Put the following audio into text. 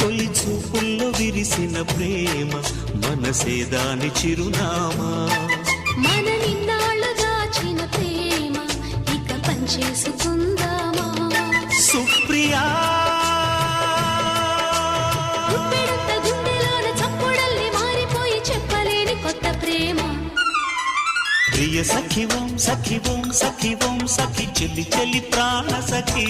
తొలి చూపుల్లో విరిసిన ప్రేమ మనసే దాని చిరునామా. మన నిన్నాళ్ళు దాచిన ప్రేమ ఇక పంచేసుకుందామా సుప్రియా! ప్రియ సఖివం సఖివం సఖివం సఖి చెల్లి చెల్లి ప్రాణ సఖీ.